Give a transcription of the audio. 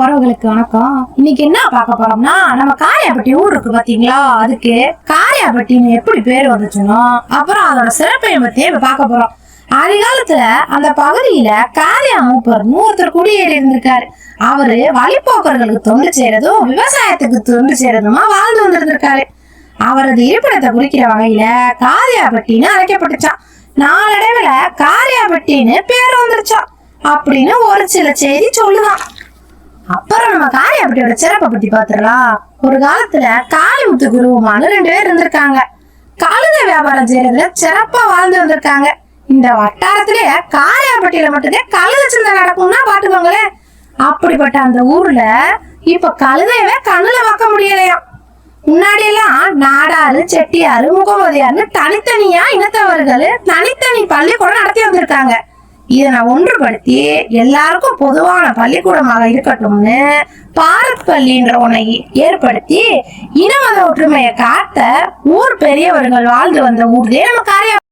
உறவுகளுக்கு வணக்கம். இன்னைக்கு என்ன பார்க்க போறோம்னா நம்ம காரியாபட்டி ஊர் இருக்கு பாத்தீங்களா? அதுக்கு காரியாபட்டின்னு எப்படி பேர் வந்துச்சுனோ அப்புறம் அதோட சிறப்பையும் பத்தியே பார்க்க போறோம். அதிகாலத்துல அந்த பகுதியில காரியா மூப்பர்னு ஒருத்தர் குடியேறி இருந்திருக்காரு. அவரு வழிப்போக்கர்களுக்கு தொண்டு செய்யறதும் விவசாயத்துக்கு தொண்டு செய்யறதுமா வாழ்ந்து வந்திருந்திருக்காரு. அவரது இருப்பிடத்தை குறிக்கிற வகையில காரியாபட்டின்னு அழைக்கப்பட்டுச்சான் நாளடைவுல காரியாபட்டின்னு பேர் வந்துருச்சான் அப்படின்னு ஒரு சில செய்தி சொல்லுதான். பாட்டியோட சிறப்பை பத்தி பாத்துடலாம். ஒரு காலத்துல காளிமுத்து குருவுமானு ரெண்டு பேர் இருந்திருக்காங்க. கழுத வியாபாரம் செய்யறதுல சிறப்பா வாழ்ந்து வந்திருக்காங்க. இந்த வட்டாரத்திலே காரியாபட்டியில மட்டும்தான் கழுத சந்தை நடக்கும்னா பாத்துக்கோங்களேன். அப்படிப்பட்ட அந்த ஊர்ல இப்ப கழுதையவே கண்ணுல பார்க்க முடியலையாம் முன்னாடி எல்லாம் நாடாறு செட்டியாரு முகமதியாருன்னு தனித்தனியா இனத்தவர்கள் தனித்தனி பள்ளிக்கூடம் நடத்தி வந்திருக்காங்க. இதை நான் ஒன்றுபடுத்தி எல்லாருக்கும் பொதுவான பள்ளிக்கூடமாக இருக்கட்டும்னு பாரத் பள்ளின்ற ஒன்றை ஏற்படுத்தி இனமத ஒற்றுமையை காத்த ஊர் பெரியவர்கள் வாழ்ந்து வந்த ஊர்தே நம்ம காரியம்